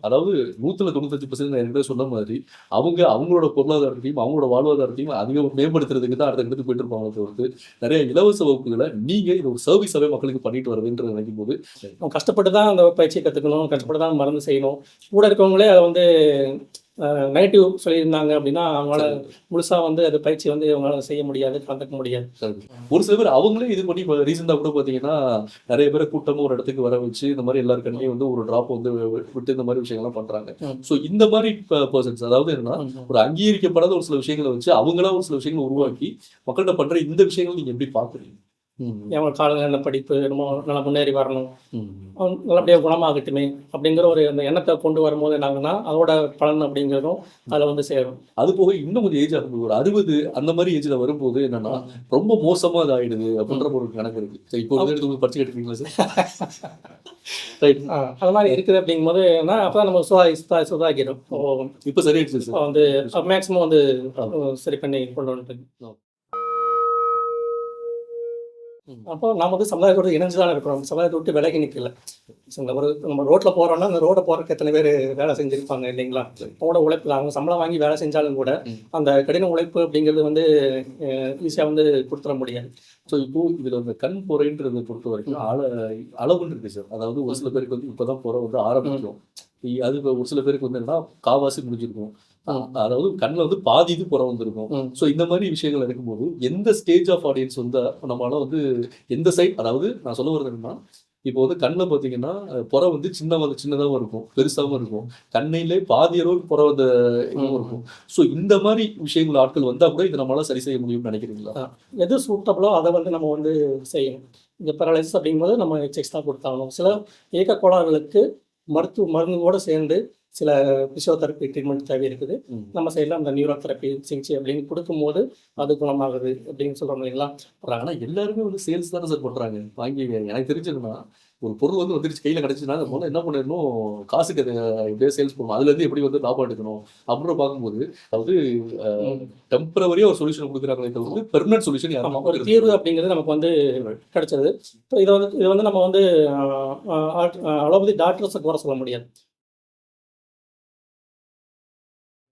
அதாவது நூத்துல தொண்ணூத்தஞ்சு பர்சன்ட் என்கிட்ட சொன்ன மாதிரி அவங்க அவங்களோட பொருளாதாரத்தையும் அவங்களோட வாழ்வாதாரத்தையும் அதிகம் மேம்படுத்துறதுக்கு தான் அடுத்த எடுத்து போயிட்டு இருப்பாங்க தவிர்த்து நிறைய இலவச வகுப்புகளை நீங்க இது ஒரு சர்வீஸாவே மக்களுக்கு பண்ணிட்டு வரதுன்றது நினைக்கும் போது நம்ம கஷ்டப்பட்டு தான் அந்த பயிற்சியை கத்துக்கணும் கஷ்டப்பட்டு தான் மறந்து செய்யணும். கூட இருக்கவங்களே அதை வந்து நெகட்டிவ் சொல்லியிருந்தாங்க அப்படின்னா அவங்களால முழுசா வந்து அது பயிற்சி வந்து அவங்களால செய்ய முடியாது கலந்துக்க முடியாது. ஒரு சில பேர் அவங்களே இது பண்ணி இப்போ ரீசெண்டாக கூட பார்த்தீங்கன்னா நிறைய பேரை கூட்டமாக ஒரு இடத்துக்கு வர வச்சு இந்த மாதிரி எல்லார் வந்து ஒரு டிராப் வந்து விட்டு இந்த மாதிரி விஷயங்கள்லாம் பண்றாங்க. ஸோ இந்த மாதிரி பர்சன்ஸ் அதாவது என்னன்னா. ஒரு அங்கீகரிக்கப்படாத ஒரு சில விஷயங்களை வச்சு அவங்களா ஒரு சில விஷயங்களை உருவாக்கி மக்கள்கிட்ட பண்ற இந்த விஷயங்களை நீங்க எப்படி பாக்குறீங்க? அவங்க காலங்கள் நல்ல படிப்பு என்னமோ நல்லா முன்னேறி வரணும். நல்லபடியாக குணமாகட்டுமே அப்படிங்கிற ஒரு அந்த எண்ணத்தை கொண்டு வரும்போது என்னாங்கன்னா அதோட பலன் அப்படிங்கிறதும் அதில் வந்து சேரும். அது போக இன்னும் கொஞ்சம் ஏஜ் ஆகும்போது ஒரு அறுபது அந்த மாதிரி ஏஜ்ல வரும்போது என்னன்னா ரொம்ப மோசமா இது ஆயிடுது அப்படின்ற ஒரு கணக்கு இருக்கு. சரி இப்போ எடுத்து படிச்சு கேட்டுருக்கீங்களா சார்? ரைட் அது மாதிரி இருக்குது அப்படிங்கும்போது என்ன அப்போ தான் நம்ம சுதாகி சுதா சுதாகிடும் இப்போ சரியாயிடுச்சு சார். வந்து மேக்ஸிமம் வந்து சரி பண்ணி கொண்டு வந்துட்டு அப்போ நம்ம வந்து சமுதாயத்தோட இணைஞ்சு தான் இருக்கிறோம். சமுதாயத்தை விட்டு விலகி நிற்கல? ஒரு நம்ம ரோட்டில் போகிறோம்னா அந்த ரோடை போகிறதுக்கு எத்தனை பேர் வேலை செஞ்சுருப்பாங்க இல்லைங்களா? அவங்களோட உழைப்பு அவங்க சம்பளம் வாங்கி வேலை செஞ்சாலும் கூட. அந்த கடின உழைப்பு அப்படிங்கிறது வந்து ஈஸியாக வந்து கொடுத்துட முடியாது. ஸோ இப்போ இதுல இந்த கண் பொறைன்றதை பொறுத்த வரைக்கும் அள அளவுன்னு இருக்கு சார். அதாவது ஒரு சில பேருக்கு வந்து இப்பதான் புற வந்து ஆரம்பிக்கும். அது இப்ப ஒரு சில பேருக்கு வந்து என்னன்னா காவாசி முடிஞ்சிருக்கும். அதாவது கண்ணில் வந்து பாதி இது புற வந்திருக்கும். ஸோ இந்த மாதிரி விஷயங்கள் இருக்கும்போது எந்த ஸ்டேஜ் ஆஃப் ஆடியன்ஸ் வந்து நம்மளால வந்து எந்த சைட் அதாவது நான் சொல்ல வருது என்னன்னா இப்போ வந்து கண்ணில் பார்த்தீங்கன்னா புற வந்து சின்ன வந்து சின்னதாகவும் இருக்கும் பெருசாகவும் இருக்கும். கண்ணையிலே பாதி அளவுக்கு புற வந்த இதுவும் இருக்கும். ஸோ இந்த மாதிரி விஷயங்கள் ஆட்கள் வந்தா கூட இதை நம்மளால சரி செய்ய முடியும்னு நினைக்கிறீங்களா? எது சூட்டபிளோ அதை வந்து நம்ம வந்து செய்யணும். இந்த பேரலைசிஸ் அப்படிங்கும்போது நம்ம எக்ஸஸ் தான் கொடுத்தாகணும். சில இயக்க கோளாறுகளுக்கு மருத்துவ மருந்தோடு சேர்ந்து சில பிசியோதெரப்பி ட்ரீட்மெண்ட் தேவை இருக்குது. நம்ம சைடில் அந்த நியூரோ தெரப்பி சிகிச்சை அப்படின்னு கொடுக்கும்போது அது குணமாகுது அப்படின்னு சொல்கிறோம் இல்லைங்களா ஆனா எல்லாருமே வந்து சேல்ஸ் தானே சார் பண்றாங்க வாங்கி எனக்கு தெரிஞ்சதுன்னா ஒரு பொருள் வந்து வந்துருச்சு கையில கிடைச்சுன்னா அது முதல்ல என்ன பண்ணிடணும் காசுக்கு அதை எப்படியே சேல்ஸ் பண்ணணும் அதுல இருந்து எப்படி வந்து லாபம் எடுக்கணும் அப்படின்னு பார்க்கும்போது அதாவது டெம்பரவரியா ஒரு சொல்யூஷன் கொடுக்குறாங்களே தவிர்த்து பெர்மனன்ட் சொல்யூஷன் ஒரு தீர்வு அப்படிங்கிறது நமக்கு வந்து கிடைச்சது இப்போ இதை வந்து இது வந்து நம்ம வந்து அளவுதி டாக்டர்ஸை குறை சொல்ல முடியாது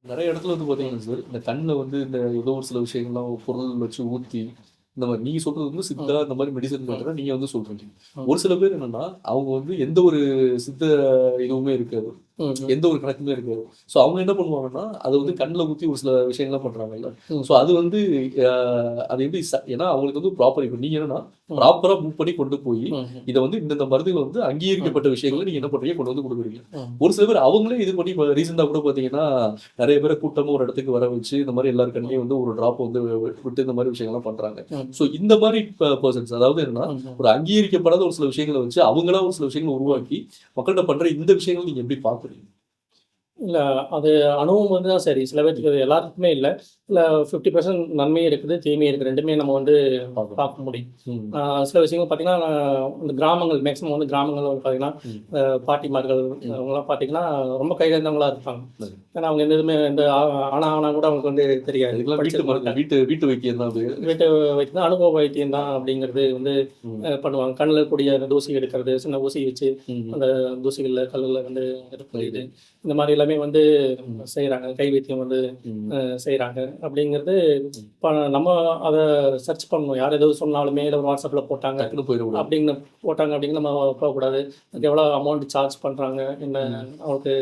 நிறைய இடத்துல வந்து பாத்தீங்கன்னா சார் இந்த கண்ணில் வந்து இந்த ஏதோ ஒரு சில விஷயங்கள்லாம் பொருள் வச்சு ஊத்தி இந்த மாதிரி நீங்க சொல்றது வந்து சித்தா இந்த மாதிரி மெடிசன் பண்றதா நீங்க வந்து சொல்றீங்க. ஒரு சில பேர் என்னன்னா அவங்க வந்து எந்த ஒரு சித்த இதுவுமே இருக்காது. எந்த ஒரு கணக்குமே இருக்காது ஸோ அவங்க என்ன பண்ணுவாங்கன்னா அதை வந்து கண்ணில் ஊற்றி ஒரு சில விஷயங்கள்லாம் பண்றாங்கல்ல ம். ஸோ அது வந்து அது எப்படி ஏன்னா அவங்களுக்கு வந்து ப்ராப்பர் இப்போ நீங்க என்னன்னா. ப்ராப்பரா மூவ் பண்ணி கொண்டு போய் இதை வந்து இந்தந்த மருந்துகள் வந்து அங்கீகரிக்கப்பட்ட விஷயங்களை நீங்க என்ன பண்றீங்க கொண்டு வந்து கொடுக்குறீங்க. ஒரு சில பேர் அவங்களே இது பண்ணி இப்போ ரீசெண்டாக கூட பார்த்தீங்கன்னா நிறைய பேரை கூட்டமாக ஒரு இடத்துக்கு வர வச்சு இந்த மாதிரி எல்லார் கண்ணையும் வந்து ஒரு டிராப் வந்து விட்டு இந்த மாதிரி விஷயங்கள்லாம் பண்றாங்க. ஸோ இந்த மாதிரி பர்சன்ஸ் அதாவது என்னன்னா. ஒரு அங்கீகரிக்கப்படாத ஒரு சில விஷயங்களை வச்சு அவங்களா ஒரு சில விஷயங்களை உருவாக்கி மக்கள்கிட்ட பண்ற இந்த விஷயங்களை நீங்க எப்படி அப்படி இல்லை அது அனுபவம் வந்து தான் சரி. சில பேருக்கு எல்லாருக்குமே இல்லை. ஃபிஃப்டி பர்சன்ட் நன்மையும் இருக்குது தீமையும் இருக்குது. ரெண்டுமே நம்ம வந்து. பார்க்க முடியும். சில விஷயங்கள் பார்த்தீங்கன்னா இந்த கிராமங்கள் மேக்ஸிமம் வந்து கிராமங்கள் வந்து பார்த்தீங்கன்னா பாட்டிமார்கள் அவங்களாம் பார்த்தீங்கன்னா ரொம்ப கைதேர்ந்தவங்களா இருப்பாங்க. ஏன்னா அவங்க எந்த இதுவுமே இந்த ஆனா ஆனா கூட அவங்களுக்கு வந்து தெரியாது. வீட்டு. வீட்டு வீட்டு வைக்கியம் தான் அது. வீட்டு வைத்தியம் அனுபவ வைத்தியம் தான் அப்படிங்கிறது வந்து பண்ணுவாங்க. கண்ணில் இருக்கக்கூடிய அந்த தூசி எடுக்கிறது சின்ன ஊசி வச்சு. அந்த தூசிகளில் கல்லில் வந்து இது இந்த மாதிரி எல்லாமே வந்து செய்கிறாங்க கை வைத்தியம் வந்து. செய்கிறாங்க அப்படிங்கிறது இப்போ நம்ம அதை சர்ச் பண்ணணும். யார் எதாவது சொன்னாலுமே இல்லை வாட்ஸ்அப்பில் போட்டாங்க. அப்படின்னு போட்டாங்க அப்படின்னு நம்ம போகக்கூடாது. எவ்வளோ அமௌண்ட் சார்ஜ் பண்ணுறாங்க என்ன அவங்களுக்கு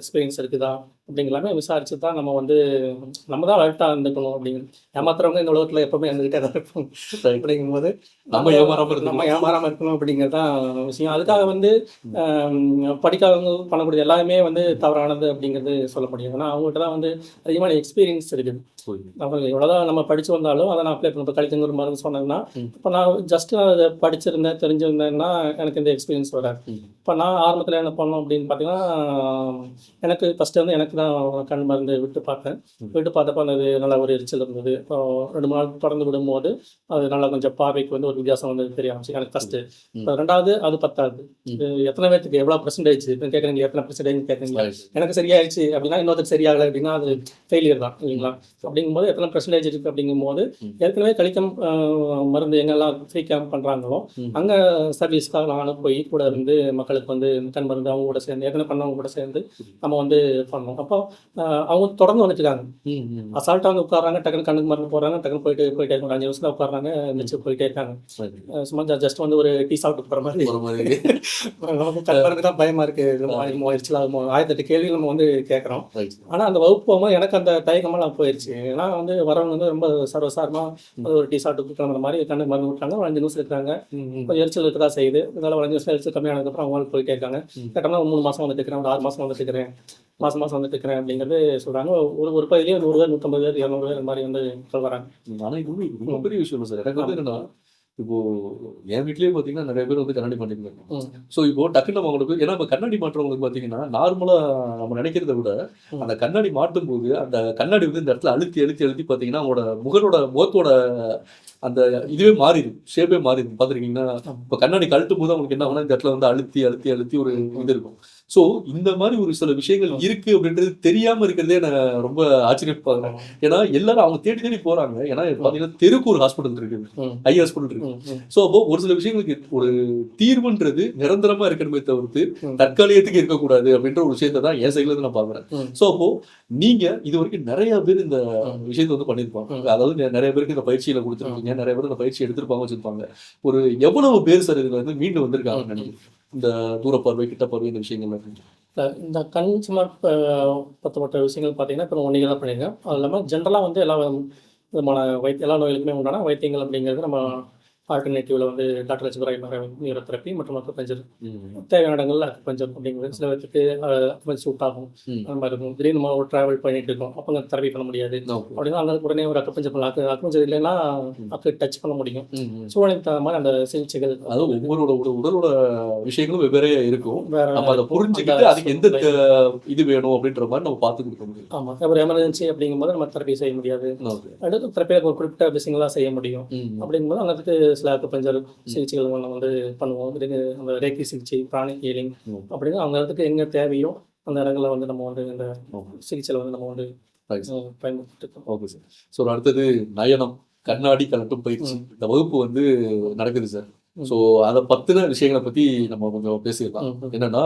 எக்ஸ்பீரியன்ஸ் இருக்குதா? அப்படிங்கலாமே விசாரிச்சு தான் நம்ம வந்து நம்ம தான் அலர்ட்டாக இருந்துக்கணும் அப்படிங்கிறது ஏமாத்துறவங்க இந்த உலகத்தில் எப்பவுமே இருந்துகிட்டே தான் இருப்போம். அப்படிங்கும்போது நம்ம ஏமாறாம இருக்கணும். நம்ம ஏமாறாமல் இருக்கணும் அப்படிங்கிறது தான் விஷயம் அதுக்காக வந்து படிக்காதவங்க பண்ணக்கூடிய எல்லாமே வந்து தவறானது அப்படிங்கிறது சொல்ல முடியும் ஏன்னா அவங்ககிட்ட தான் வந்து அதிகமான எக்ஸ்பீரியன்ஸ் இருக்குது. அவங்க எவ்வளோதான் நம்ம படிச்சு வந்தாலும் அதை நான் அப்ளை பண்ண இப்போ கழிச்சங்கூர் மருந்து சொன்னேன்னா. இப்போ நான் ஜஸ்ட் நான் அதை படிச்சிருந்தேன் தெரிஞ்சிருந்தேன்னா எனக்கு இந்த எக்ஸ்பீரியன்ஸ் வராது. இப்போ நான் ஆரம்பத்தில் என்ன பண்ணோம் அப்படின்னு பார்த்தீங்கன்னா எனக்கு ஃபஸ்ட்டு வந்து எனக்கு நேற்று தான் கண் மருந்து விட்டு பார்த்தேன் விட்டு பார்த்தப்ப இது நல்ல ஒரு எரிச்சல் இருந்தது. இப்போ ரெண்டு நாள் தொடர்ந்து விடும்போது அது நல்லா கொஞ்சம் பார்வைக்கு வந்து ஒரு வித்தியாசம் வந்து தெரிய ஆரம்பிச்சு எனக்கு ஃபஸ்ட்டு இப்போ ரெண்டாவது அது பத்தாது எத்தனை பேர்த்துக்கு எவ்வளோ பர்சன்டேஜ் கேட்குறீங்க எத்தனை பர்சன்டேஜ் கேட்குறீங்களா எனக்கு சரியாயிடுச்சு அப்படின்னா இன்னொருத்தர் சரியாகலை அப்படின்னா அது ஃபெயிலியர் தான் இல்லைங்களா? அப்படிங்கும்போது எத்தனை பர்சன்டேஜ் இருக்குது அப்படிங்கும்போது ஏற்கனவே கழிக்கம் மருந்து எங்கெல்லாம் ஃப்ரீ கேம்ப் பண்ணுறாங்களோ. அங்கே சர்வீஸ்க்காக நானும் போய் கூட இருந்து மக்களுக்கு வந்து கண் மருந்து அவங்க கூட சேர்ந்து ஏற்கனவே பண்ணவங்க கூட சேர்ந்து நம்ம வந்து பண்ணோம். அப்போ அவங்க தொடர்ந்து வந்துட்டுருக்காங்க. அசால்ட்டாக வந்து உட்காராங்க டக்குனு கண்ணுக்கு மருந்து போடுறாங்க டக்குனு போயிட்டு போயிட்டே இருக்காங்க. அஞ்சு நிமிஷத்தில் உட்காராங்க மிச்சு போயிட்டே இருக்காங்க. சும்மா ஜஸ்ட் வந்து ஒரு டீ சாப்பிட்டு போகிற மாதிரி. நமக்கு மருந்து தான் பயமாக இருக்குது எரிச்சல் ஆகுமோ ஆயிரத்தெட்டு கேள்வி நம்ம வந்து கேட்குறோம். ஆனால் அந்த வகுப்பு போகும்போது எனக்கு அந்த தயக்கமெல்லாம் போயிடுச்சு ஏன்னா வந்து வரவங்க வந்து ரொம்ப சர்வசாரமாக ஒரு டீ சாப்பிட்டு கிளம்புற மாதிரி கண்ணு மருந்து விட்டாங்க ஒரு அஞ்சு நிமிஷம் இருக்காங்க கொஞ்சம் எரிச்சல் இருக்க தான் செய்யுது ஒரு அஞ்சு நிமிஷம் எரிச்சல் கம்மியானதுக்கப்புறம் அவங்க வாழ்க்கை போயிட்டே இருக்காங்க. ஒரு மூணு மாதம் வந்துட்டு இருக்கிறேன். ஒரு ஆறு மாதம் வந்துட்டு இருக்கிறேன். மாதம் மாதம் வந்துட்டு இருக்கிறேன் அப்படிங்கிறது சொல்கிறாங்க ஒரு ஒரு பகுதியிலேயே நூறு பேர் நூற்றம்பது பேர் இரநூறு பேர் மாதிரி வந்து மக்கள் வராங்க ஆனா இது வந்து ரொம்ப பெரிய விஷயம் சார். எனக்கு வந்து என்னன்னா இப்போ என் வீட்லயே பாத்தீங்கன்னா நிறைய பேர் வந்து கண்ணாடி மாட்டிருக்காங்க. ஸோ இப்போ டக்குன்னு நம்ம அவங்களுக்கு ஏன்னா இப்போ கண்ணாடி மாட்டுறவங்களுக்கு பாத்தீங்கன்னா நார்மலா நம்ம நினைக்கிறத விட. அந்த கண்ணாடி மாட்டும் போது அந்த கண்ணாடி வந்து இந்த இடத்துல அழுத்தி அழுத்தி அழுத்தி பாத்தீங்கன்னா அவங்களோட முகரோட முகத்தோட அந்த இதுவே மாறிடும். ஷேப்பே மாறிடும். பார்த்துருக்கீங்கன்னா இப்போ கண்ணாடி கழட்டும் போது அவங்களுக்கு என்ன ஆகும்னா இந்த இடத்துல வந்து அழுத்தி அழுத்தி அழுத்தி ஒரு இது இருக்கும். ஸோ இந்த மாதிரி ஒரு சில விஷயங்கள் இருக்கு அப்படின்றது தெரியாம இருக்கிறதே நான் ரொம்ப ஆச்சரியப்படுறேன் ஏன்னா எல்லாரும் அவங்க தேடி தேடி போறாங்க. ஏன்னா பாத்தீங்கன்னா தெருக்கு ஒரு ஹாஸ்பிட்டல் இருக்குது. ஐ ஹாஸ்பிட்டல் இருக்கு. ஸோ அப்போ ஒரு சில விஷயங்களுக்கு ஒரு தீர்வுன்றது நிரந்தரமா இருக்கணுமே தவிர்த்து. தற்காலிகத்துக்கு இருக்கக்கூடாது அப்படின்ற ஒரு விஷயத்தை தான் என் சைட்ல இருந்து நான் பாக்குறேன். ஸோ அப்போ நீங்க இது வரைக்கும் நிறைய பேர் இந்த. விஷயத்தை வந்து பண்ணியிருப்பாங்க. அதாவது நிறைய பேருக்கு இந்த பயிற்சியில கொடுத்துருக்கீங்க நிறைய பேர் இந்த பயிற்சி எடுத்திருப்பாங்க வச்சிருப்பாங்க. ஒரு எவ்வளவு பேர் சார் இதுல வந்து மீண்டு வந்திருக்காங்கன்னு நினைக்கிறேன் இந்த தூரப்பார்வை கிட்ட பார்வை இந்த விஷயங்கள் இந்த கண் சுமார் பத்தப்பட்ட விஷயங்கள் பார்த்தீங்கன்னா இப்போ ஒன்று தான் பண்ணியிருக்கேன் அது இல்லாமல் ஜென்ரலாக வந்து எல்லா விதமான வைத்திய எல்லா நோய்களுக்குமே உண்டான வைத்தியங்கள் அப்படிங்கிறது நம்ம ஆல்டர்னேட்டிவ்ல வந்து டாக்டர் லட்சுமி நியூரோதெரப்பி மற்றும் அக்குபஞ்சர் தேவையான இடங்கள்ல அக்குபஞ்சர் அப்படிங்கிறது. சில பேருக்கு அக்குபஞ்சர் சூட் ஆகும். அந்த மாதிரி இருக்கும். திடீர்னு நம்ம ஒரு ட்ராவல் பண்ணிட்டு இருக்கோம். அப்போ அங்கே தெரப்பி பண்ண முடியாது. அப்படின்னா அங்கே உடனே ஒரு அக்குபஞ்சர் பண்ணலாம். அக்கு அக்குபஞ்சர் இல்லைன்னா அக்கு டச் பண்ண முடியும். சூழலுக்கு தகுந்த மாதிரி அந்த சிகிச்சைகள் அதாவது ஒவ்வொருட உட- உடலோட விஷயங்களும் வெவ்வேறு இருக்கும். வேற நம்ம அதை புரிஞ்சுக்கிட்டு அதுக்கு எந்த இது வேணும் அப்படின்ற மாதிரி நம்ம பார்த்து கொடுக்க முடியும். ஆமாம் ஒரு எமர்ஜென்சி அப்படிங்கும்போது நம்ம தெரப்பி செய்ய முடியாது. அடுத்து தெரப்பியில் ஒரு குறிப்பிட்ட விஷயங்கள் தான் செய்ய முடியும். அப்படிங்கும்போது அந்த சில அக்குபஞ்சர் சிகிச்சைகள் நம்ம வந்து பண்ணுவோம். அந்த ரேக்கி சிகிச்சை பிராணி ஹீலிங். அப்படின்னு அந்த இடத்துக்கு எங்கே தேவையோ அந்த இடங்களில் வந்து நம்ம வந்து இந்த. சிகிச்சையில் வந்து நம்ம வந்து பயன்படுத்திட்டு ஓகே சார் ஸோ அடுத்தது நயனம் கண்ணாடி கலட்டும் பயிற்சி. இந்த வகுப்பு வந்து நடக்குது சார். ஸோ அதை பத்தின விஷயங்களை பத்தி நம்ம கொஞ்சம் பேசிடலாம். என்னன்னா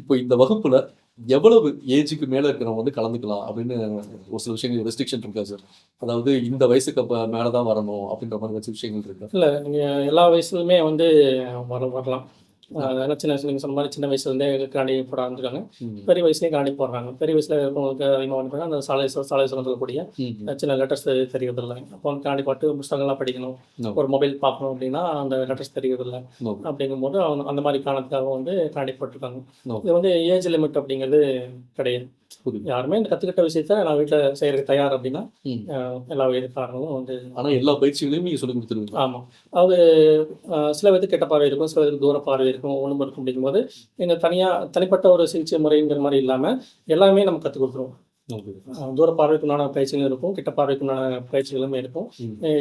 இப்போ இந்த வகுப்புல எவ்வளவு ஏஜுக்கு மேலே இருக்கிறவங்க வந்து கலந்துக்கலாம் அப்படின்னு ஒரு சில விஷயங்கள் ரெஸ்ட்ரிக்ஷன் இருக்கா சார் அதாவது இந்த வயசுக்கு மேலே தான் வரணும் அப்படின்ற மாதிரி வச்ச விஷயங்கள் இருக்கு? இல்லை நீங்கள் எல்லா வயசுலையுமே வந்து வர வரலாம். அதனால சின்ன வயசுல நீங்கள் சொன்ன மாதிரி சின்ன வயசுலேருந்தே கண்ணாடி போட ஆரம்பிச்சிருக்காங்க. பெரிய வயசுலேயே கண்ணாடி போடுறாங்க பெரிய வயசில் இருக்கவங்களுக்கு அதிகமாக வந்து அந்த சாலை சாலை சொல்லக்கூடிய. சின்ன லெட்டர்ஸ் தெரியறதில்ல அப்போ வந்து கண்ணாடி பாட்டு புஸ்தகங்கள்லாம் படிக்கணும். ஒரு மொபைல் பார்க்கணும் அப்படின்னா அந்த லெட்டர்ஸ் தெரியறதில்ல. அப்படிங்கும்போது அவங்க அந்த மாதிரி காரணத்துக்காக வந்து கண்ணாடி போட்டிருக்காங்க. இது வந்து ஏஜ் லிமிட் அப்படிங்கிறது கிடையாது. யாருமே இந்த கற்றுக்கிட்ட விஷயத்த நான் வீட்டில் செய்யறதுக்கு தயார் அப்படின்னா எல்லா வயதுக்காரங்களும் வந்து ஆனா எல்லா பயிற்சிகளையும் நீங்க சொல்லி கொடுத்துருவீங்க. ஆமாம் அது சில பேருக்கு கெட்ட பார்வை இருக்கும் சில பேருக்கு தூர பார்வை இருக்கும் ஒன்றும் இருக்கும் அப்படிங்கும்போது நீங்கள் தனியாக தனிப்பட்ட ஒரு சிகிச்சை முறைங்கிற மாதிரி இல்லாமல் எல்லாமே நம்ம கற்றுக் கொடுத்துருவோம். தூர பார்வைக்குண்டான பயிற்சிகளும் இருக்கும் கிட்ட பார்வைக்குண்டான பயிற்சிகளுமே இருக்கும்.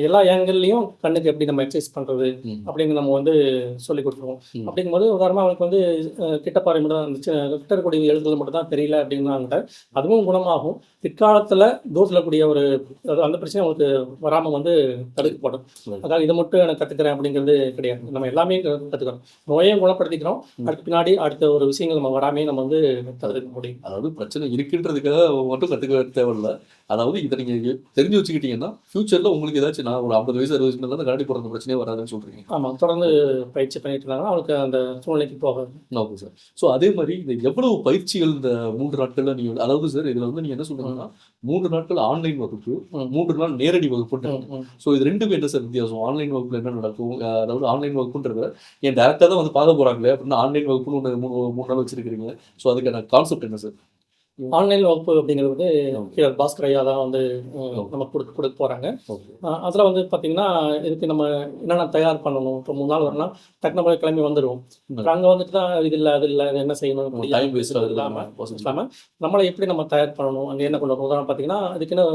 எல்லா ஏங்கிள்லையும் கண்ணுக்கு எப்படி நம்ம எக்ஸசைஸ் பண்ணுறது ம். அப்படின்னு நம்ம வந்து சொல்லி கொடுத்துருவோம். அப்படிங்கும்போது உதாரணமாக அவனுக்கு வந்து கிட்ட பார்வை மட்டும் தான் கிட்ட இருக்கக்கூடிய எழுதுகள் மட்டும் தான் தெரியல அப்படின்னாங்க அதுவும் குணமாகும். பிற்காலத்தில் தூரத்தில் கூடிய ஒரு அந்த பிரச்சனை அவங்களுக்கு வராமல் வந்து தடுக்கப்படும். அதாவது இதை மட்டும் எனக்கு கற்றுக்கிறேன் அப்படிங்கிறது கிடையாது. நம்ம எல்லாமே கற்றுக்கிறோம் நோயையும் குணப்படுத்திக்கிறோம். அடுத்து பின்னாடி அடுத்த ஒரு விஷயங்கள் நம்ம வராமே நம்ம வந்து தடுக்க முடியும். அதாவது பிரச்சனை இருக்குன்றதுக்காக மட்டும் கத்துக்க தேவையில்ல. அதாவது இதை நீங்க தெரிஞ்சு வச்சுக்கிட்டீங்கன்னா ஃபியூச்சர்ல உங்களுக்கு ஏதாச்சும் நான் ஒரு ஐம்பது வயசு அறுபது வயசு மேல கண்ணாடி போடுற பிரச்சனையே வராதுன்னு சொல்றீங்க. ஆமாம் தொடர்ந்து பயிற்சி பண்ணிட்டு இருந்தாங்கன்னா அவங்களுக்கு அந்த சூழ்நிலைக்கு போகாது. ஓகே சார் ஸோ அதே மாதிரி இந்த எவ்வளவு பயிற்சிகள் இந்த மூன்று நாட்கள்ல நீங்க அதாவது சார் இதுல வந்து நீங்க என்ன சொல்றீங்கன்னா மூன்று நாட்கள் ஆன்லைன் வகுப்பு. மூன்று நாள் நேரடி வகுப்பு. ஸோ இது ரெண்டுக்கும் என்ன சார் வித்தியாசம்? ஆன்லைன் வகுப்புல என்ன நடக்கும்? அதாவது ஆன்லைன் வகுப்புன்றத ஏன் டேரக்டா தான் வந்து பார்க்க போறாங்களே அப்படின்னா ஆன்லைன் வகுப்புன்னு ஒன்று மூணு மூணு நாள் வச்சிருக்கீங்க ஸோ அதுக்கான கான்செப்ட் என்ன சார் ஆன்லைன் வகுப்பு அப்படிங்கிறது வந்து. கீழே பாஸ்கர் ஐயா தான் வந்து. நமக்கு கொடுக்க கொடுக்க போகிறாங்க அதில் வந்து பார்த்தீங்கன்னா இதுக்கு நம்ம என்னென்ன தயார் பண்ணணும்? இப்போ மூணு நாள் வரலாம் டக்குனு நம்ம கிளம்பி வந்துடுவோம். அங்கே வந்துட்டு தான் இது இல்லை அது இல்லை என்ன செய்யணும்? டைம் வேஸ்ட் இல்லாமல். இல்லாமல் நம்மளை எப்படி நம்ம தயார் பண்ணணும்? அங்கே என்ன கொண்டு வரணும்? உதாரணம் பார்த்தீங்கன்னா அதுக்குன்னு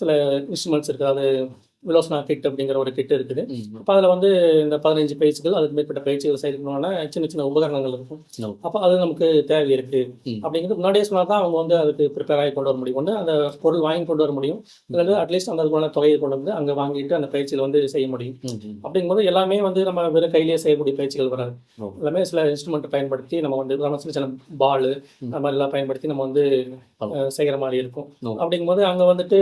சில இன்ஸ்ட்ருமெண்ட்ஸ் இருக்குது அது விலோசனா கிட் அப்படிங்கிற ஒரு கிட் இருக்குது. அப்போ அதில் வந்து இந்த பதினஞ்சு பயிற்சிகள் அதுக்கு மேற்பட்ட பயிற்சிகள் செய்யணும்னா சின்ன சின்ன உபகரணங்கள் இருக்கும். அப்போ அது நமக்கு தேவை இருக்குது ம். அப்படிங்கிறது முன்னாடியே சொன்னால் தான் அவங்க வந்து அதுக்கு ப்ரிப்பேர் ஆகி கொண்டு வர முடியும் ஒன்று அந்த பொருள் வாங்கி கொண்டு வர முடியும் இல்லை அட்லீஸ்ட் அந்த அதுக்கான தொகையை கொண்டு வந்து அங்கே வாங்கிட்டு அந்த பயிற்சியில் வந்து செய்ய முடியும். அப்படிங்கும்போது எல்லாமே வந்து நம்ம வெறும் கையிலேயே செய்யக்கூடிய பயிற்சிகள் வராது. எல்லாமே சில இன்ஸ்ட்ருமெண்ட் பயன்படுத்தி நம்ம வந்து சின்ன சின்ன பால் அந்த மாதிரி எல்லாம் பயன்படுத்தி நம்ம வந்து செய்கிற மாதிரி இருக்கும். அப்படிங்கும்போது அங்கே வந்துட்டு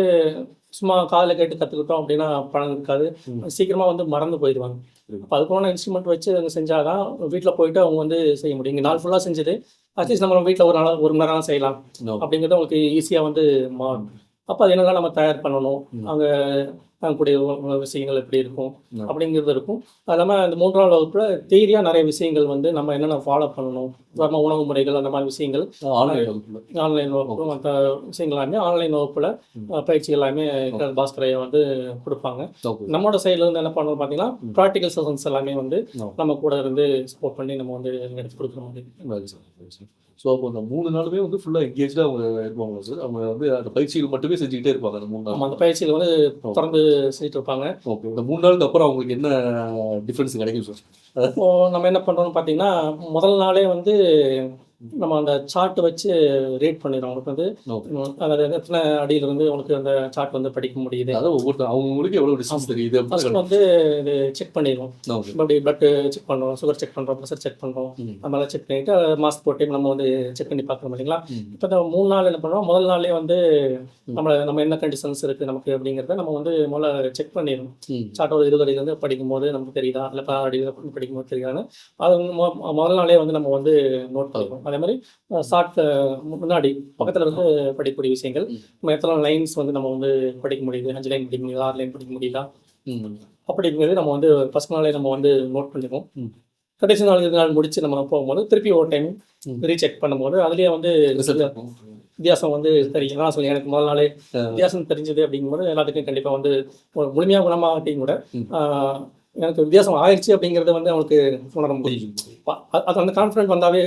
சும்மா காதில் கேட்டு கற்றுக்கிட்டோம் அப்படின்னா பழம் இருக்காது. சீக்கிரமாக வந்து மறந்து போயிடுவாங்க. அப்போ அதுக்கான இன்ஸ்ட்ருமெண்ட் வச்சு அவங்க செஞ்சாதான் வீட்டில் போயிட்டு அவங்க வந்து செய்ய முடியும் இங்கே நாள் ஃபுல்லாக செஞ்சது அட்லீஸ்ட் நம்ம வீட்டில் ஒரு நாள் ஒரு மணி நேரம் செய்யலாம். அப்படிங்கிறது உங்களுக்கு ஈஸியாக வந்து மாறும் அப்போ அது என்னெல்லாம் நம்ம தயார் பண்ணணும். அங்கே கூடிய விஷயங்கள் எப்படி இருக்கும். அப்படிங்கிறது இருக்கும் அது இல்லாமல் இந்த மூன்று நாள் வகுப்பில் தேரியாக நிறைய விஷயங்கள் வந்து நம்ம என்னென்ன ஃபாலோ பண்ணணும் உதாரணமாக உணவு முறைகள் அந்த மாதிரி விஷயங்கள் ஆன்லைன் வகுப்பு மற்ற விஷயங்கள் எல்லாமே ஆன்லைன் வகுப்பில். பயிற்சி எல்லாமே பாஸ்கரையை வந்து கொடுப்பாங்க நம்மளோட சைடில் இருந்து என்ன பண்ணணும் பார்த்தீங்கன்னா ம். ப்ராக்டிக்கல் செஷன்ஸ் எல்லாமே வந்து. நம்ம கூட இருந்து சப்போர்ட் பண்ணி நம்ம வந்து எடுத்து கொடுக்குற மாதிரி ஸோ அப்போ அந்த மூணு நாளுமே வந்து ஃபுல்லாக எங்கேஜாக அவங்க இருப்பாங்க சார் அவங்க வந்து அந்த பயிற்சிகள் மட்டுமே செஞ்சுக்கிட்டே இருப்பாங்க அந்த மூணு நாள். அந்த பயிற்சியில் வந்து. தொடர்ந்து செஞ்சுட்டு இருப்பாங்க. ஓகே இந்த மூணு நாளுக்கு அப்புறம் அவங்களுக்கு என்ன டிஃப்ரென்ஸ் கிடைக்கும் சார் இப்போ நம்ம என்ன பண்ணுறோம்னு பார்த்தீங்கன்னா முதல் நாளே வந்து நம்ம அந்த சார்ட் வச்சு ரேட் பண்ணிடுறோம். உங்களுக்கு வந்து அதாவது எத்தனை அடியிலிருந்து உங்களுக்கு அந்த சார்ட் வந்து படிக்க முடியுது? அதாவது ஒவ்வொருத்தர் அவங்களுக்கு எவ்வளோ டிஸ்டன்ஸ் தெரியுது ஃபர்ஸ்ட் வந்து இது செக் பண்ணிடுவோம் ஓகே இப்படி பிளட் செக் பண்ணுறோம் சுகர் செக் பண்ணுறோம் ப்ரெஷர் செக் பண்ணுறோம். ம். அது மாதிரிலாம் செக் பண்ணிட்டு மாஸ்க் போட்டு நம்ம வந்து செக் பண்ணி பார்க்குறோம் இல்லைங்களா. இப்போ இந்த மூணு நாள் என்ன பண்ணுறோம்? முதல் நாளே வந்து ம். நம்மளை நம்ம என்ன கண்டிஷன்ஸ் இருக்குது நமக்கு அப்படிங்கிறத நம்ம வந்து முதல்ல செக் பண்ணிடணும் ம். சார்ட் ஒரு இருபது அடியிலேருந்து படிக்கும்போது நமக்கு தெரியுதா? இல்லை பதினாறு அடியில் படிக்கும்போது தெரியுதான்னு. அது முதல் நாளே வந்து நம்ம வந்து நோட் பண்ணிப்போம் அதே மாதிரி ஷார்ட் முன்னாடி பக்கத்தில் இருந்து படிக்கக்கூடிய விஷயங்கள். நம்ம எத்தனை லைன்ஸ் வந்து நம்ம வந்து படிக்க முடியுது அஞ்சு லைன் படிக்க முடியுதா ஆறு லைன் படிக்க முடியுதா. அப்படிங்கிறது நம்ம வந்து ஃபர்ஸ்ட் நாளே நம்ம வந்து நோட் பண்ணிப்போம் ம். கடைசி நாள் இது நாள் முடிச்சு நம்ம போகும்போது திருப்பி ஒரு டைம். ரீசெக் பண்ணும்போது அதுலேயே வந்து வித்தியாசம் வந்து தெரியும் நான் சொல்லி எனக்கு முதல் நாளே. வித்தியாசம் தெரிஞ்சது அப்படிங்கும்போது எல்லாத்துக்கும் கண்டிப்பாக வந்து முழுமையாக குணமாகட்டையும் கூட எனக்கு வித்தியாசம் ஆயிடுச்சு அப்படிங்கிறத வந்து அவங்களுக்கு உணர முடியும். அது அந்த கான்ஃபிடென்ட் வந்தாவே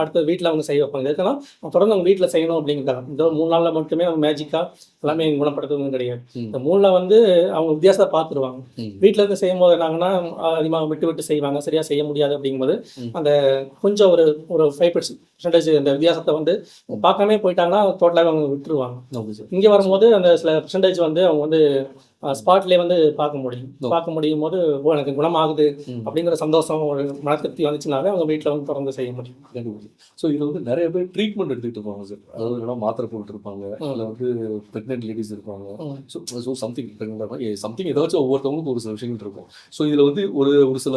அடுத்த வீட்டில் அவங்க செய்ய வைப்பாங்க. எதுக்குன்னா தொடர்ந்து அவங்க வீட்டில் செய்யணும் அப்படிங்கிறதாங்க இந்த மூணு நாளில் மட்டுமே அவங்க மேஜிக்காக எல்லாமே குணப்படுத்துறதும் கிடையாது. இந்த மூணில் வந்து அவங்க வித்தியாசத்தை பார்த்துருவாங்க. வீட்டில் இருந்து செய்யும் போது என்னாங்கன்னா அதிகமாக விட்டு விட்டு செய்வாங்க. சரியாக செய்ய முடியாது அப்படிங்கும்போது. அந்த கொஞ்சம் ஒரு ஒரு ஃபைவ் பர்சன்டேஜ் அந்த வித்தியாசத்தை வந்து பார்க்காமே போயிட்டாங்கன்னா டோட்டலாகவே அவங்க விட்டுருவாங்க ஓகே சார் இங்கே வரும்போது அந்த சில பர்சன்டேஜ் வந்து அவங்க வந்து ஸ்பாட்லேயே வந்து பார்க்க முடியும். பார்க்க முடியும் போது ஓ எனக்கு குணமாகுது. அப்படிங்கிற சந்தோஷம் ஒரு மன திருப்தி வந்துச்சுனாவே அவங்க வீட்டில் வந்து தொடர்ந்து செய்ய முடியும் ஸோ இதுல வந்து நிறைய பேர் ட்ரீட்மெண்ட் எடுத்துக்கிட்டு இருப்பாங்க சார் அதாவது இல்லைனா மாத்திரை போட்டு இருப்பாங்க ம். இல்லை வந்து ப்ரெக்னென்ட் லேடிஸ் இருப்பாங்க. ஸோ ஸோ சம்திங் சம்திங் ஏதாச்சும் ஒவ்வொருத்தவங்களுக்கும் ஒரு சில விஷயங்கள் இருக்கும் ஸோ இதில் வந்து ஒரு ஒரு சில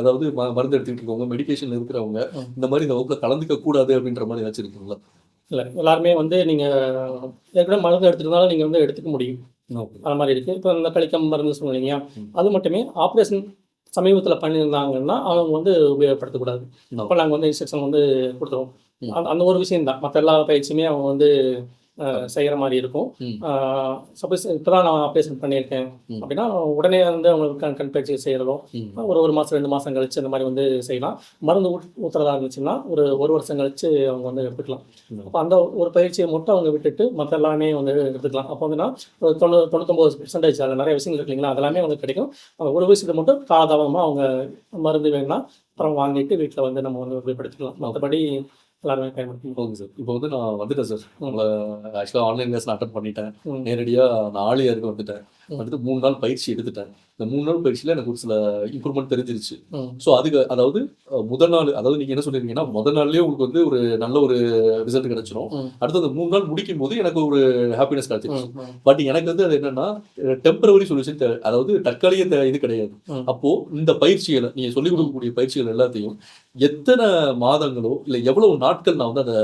அதாவது மருந்து எடுத்துக்கிட்டு இருக்கவங்க மெடிகேஷன் இருக்கிறவங்க. இந்த மாதிரி இந்த வகுப்பில் கலந்துக்க கூடாது அப்படின்ற மாதிரி ஏதாச்சும் இருக்குங்களா? இல்லை எல்லாருமே வந்து நீங்கள் ஏற்கனவே மருந்து எடுத்துருந்தாலும் நீங்கள் வந்து எடுத்துக்க முடியும். அது மாதிரி இருக்குது இப்போ இந்த கழிக்கம் மருந்து சொன்னீங்க. அது மட்டுமே ஆப்ரேஷன் சமீபத்தில் பண்ணியிருந்தாங்கன்னா அவங்க வந்து உபயோகப்படுத்தக்கூடாது. அப்போ நாங்கள் வந்து இன்ஸ்ட்ரக்ஷன் வந்து கொடுத்துருவோம். அந்த ஒரு விஷயம் தான் மற்ற எல்லா பயிற்சியுமே அவங்க வந்து செய்கிற மாதிரி இருக்கும். சப்போஸ் இப்போ தான் நான் ஆப்ரேஷன் பண்ணியிருக்கேன். அப்படின்னா உடனே வந்து அவங்களுக்கு கண் பயிற்சி செய்கிறதோ. ஒரு ஒரு மாதம் ரெண்டு மாதம் கழிச்சு அந்த மாதிரி வந்து செய்யலாம். மருந்து ஊத்துறதா இருந்துச்சுன்னா ஒரு ஒரு வருஷம் கழிச்சு அவங்க வந்து எடுத்துக்கலாம். அப்போ அந்த ஒரு பயிற்சியை மட்டும் அவங்க விட்டுட்டு மற்ற எல்லாமே வந்து எடுத்துக்கலாம். அப்போ வந்துன்னா ஒரு தொண்ணூறு தொண்ணூத்தொம்பது பெர்சன்டேஜ் அதில் நிறைய விஷயங்கள் இருக்கு இல்லைங்களா? அதெல்லாமே வந்து கிடைக்கும். ஒரு விஷயத்தை மட்டும் காலதாமமாக அவங்க மருந்து வேணும்னா அப்புறம் வாங்கிட்டு வீட்டில் வந்து நம்ம வந்து உபயோகப்படுத்திக்கலாம். மற்றபடி எல்லாருமே பயன்படுத்தணும் ஓகே சார் இப்போ வந்து நான் வந்துட்டேன் சார். உங்களை ஆக்சுவலாக ஆன்லைன் கிளாஸ் நான் அட்டன் பண்ணிட்டேன். நேரடியாக நான் ஆலியாருக்கு வந்துட்டேன். வந்துட்டு மூணு நாள் பயிற்சி எடுத்துட்டேன் இந்த மூணு நாள் பயிற்சியில் எனக்கு ஒரு சில இம்ப்ரூவ்மெண்ட் தெரிஞ்சிருச்சு. ஸோ அதுக்கு அதாவது முதல் நாள் அதாவது நீங்கள் என்ன சொல்லிருக்கீங்கன்னா முதல் நாள்லேயே உங்களுக்கு வந்து ஒரு நல்ல ஒரு ரிசல்ட் கிடைச்சிரும் ம். அடுத்து அந்த மூணு நாள் முடிக்கும் போது எனக்கு ஒரு ஹாப்பினஸ் கிடைச்சிருச்சு. பட் எனக்கு வந்து அது என்னன்னா டெம்பரவரி சொல்யூஷன் அதாவது தற்காலிக இது கிடையாது. அப்போ இந்த பயிற்சிகளை நீங்க சொல்லிக் கொடுக்கக்கூடிய பயிற்சிகள் எல்லாத்தையும் எத்தனை மாதங்களோ இல்லை எவ்வளவு நாட்கள் நான் வந்து அதை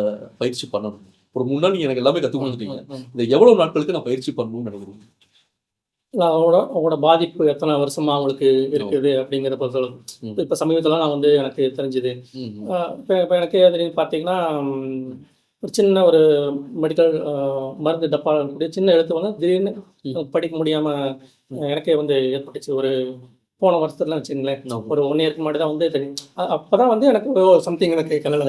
பயிற்சி பண்ணணும் ஒரு மூணு நாள் நீங்க எனக்கு எல்லாமே கற்றுக் கொடுத்துட்டீங்க. இந்த எவ்வளவு நாட்களுக்கு நான் பயிற்சி பண்ணணும்னு நினைக்கிறேன் அவங்களோட அவங்களோட பாதிப்பு எத்தனை வருஷமா அவங்களுக்கு இருக்குது அப்படிங்கிறத பொறுத்தளவு. ம். இப்போ சமீபத்தில் நான் வந்து எனக்கு தெரிஞ்சுது. இப்போ இப்போ எனக்கு தெரிஞ்சு பார்த்தீங்கன்னா ஒரு சின்ன ஒரு மெடிக்கல் மருந்து டப்பா சின்ன எழுத்து வந்து திடீர்னு படிக்க முடியாமல் எனக்கே வந்து ஏற்பட்டுச்சு. ஒரு போன வருஷத்துல வச்சுங்களேன் ஒரு ஒன் இயருக்கு முன்னாடி தான் வந்து தெரியும். அ- அப்பதான் வந்து எனக்கு சம்திங் எனக்கு கண்ணில்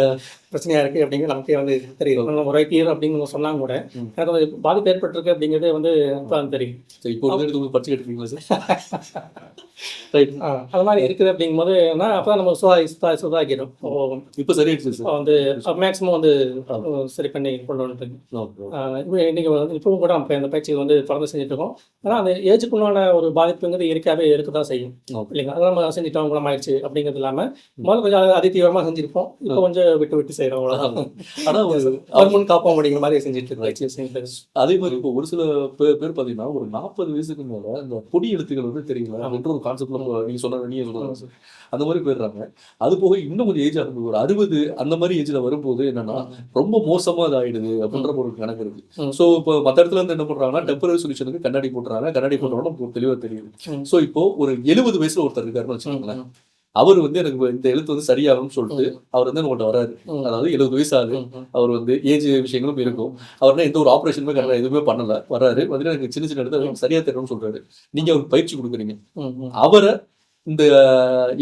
பிரச்சனையா இருக்கு அப்படிங்கிறது நமக்கே வந்து தெரியும். ஒரு இயர் அப்படின்னு சொன்னாங்க கூட. எனக்கு வந்து பாதிப்பு ஏற்பட்டிருக்கு அப்படிங்கிறது வந்து அப்பதான் தெரியும். சரி இப்போ உங்களுக்கு படிச்சு எடுத்துக்கீங்களா சார்? ரைட் அது மாதிரி இருக்குது அப்படிங்கும்போது நான் அப்பதான் நம்ம சுதாகி சுதாகி சுதாகிடும் இப்போ சரியாயிடுச்சு சார். வந்து மேக்ஸிமம் வந்து சரி பண்ணி கொண்டு வந்துட்டு இன்னைக்கு வந்து இப்பவும் கூட நம்ம இந்த பயிற்சி வந்து தொடர்ந்து செஞ்சுட்டு இருக்கோம். ஆனால் அந்த ஏஜுக்குள்ளான ஒரு பாதிப்புங்கிறது இயற்கையாகவே இருக்க தான் செய்யும். இல்லைங்களா? அதெல்லாம் நம்ம செஞ்சுட்டோம் குணமாயிடுச்சு அப்படிங்கிறது இல்லாமல் முதல்ல கொஞ்சம் அதி தீவிரமாக செஞ்சிருப்போம். இப்போ கொஞ்சம் விட்டு விட்டு செய்கிறோம் அவ்வளோதான் ஆனா ஒரு வருமுன் காப்போம் அப்படிங்கிற மாதிரி செஞ்சுட்டு இருக்கோம். அதே மாதிரி இப்போ ஒரு சில பேர் பேர் பார்த்தீங்கன்னா ஒரு நாற்பது வயசுக்கு மேல இந்த பொடி எழுத்துக்கள் வந்து தெரியல அப்படின்ற ஒரு கான்செப்ட்ல நீங்க சொன்னது நீங்க சொன்னது அந்த மாதிரி போயிடுறாங்க. அது போக இன்னும் கொஞ்சம் ஏஜ் ஆகுது ஒரு அறுபது அந்த மாதிரி ஏஜ்ல வரும்போது என்னன்னா ரொம்ப மோசமா அது ஆயிடுது அப்படின்ற ஒரு கணக்கு இருக்கு. சோ இப்போ மத்த இடத்துல இருந்து என்ன பண்றாங்கன்னா டெம்பரரி சொல்யூஷனுக்கு கண்ணாடி போட்டுறாங்க. கண்ணாடி போட்டோம்னா நமக்கு தெளிவா தெரியுது. சோ இப்போ ஒரு எழுபது வயசுல ஒருத்தர் இருக்காருன்னு வச்சுக்கோங்களேன். அவர் வந்து எனக்கு இந்த எழுத்து வந்து சரியாகும்னு சொல்லிட்டு அவர் வந்து நம்மகிட்ட வராரு. அதாவது எழுபது வயசு ஆகுது. அவர் வந்து ஏஜ் விஷயங்களும் இருக்கும். அவர்னா எந்த ஒரு ஆபரேஷனுமே கரெக்டாக எதுவுமே பண்ணல. வராரு வந்துட்டு எனக்கு சின்ன சின்ன இடத்துல சரியா தெரியணும்னு சொல்றாரு. நீங்க அவருக்கு பயிற்சி கொடுக்குறீங்க. அவரை இந்த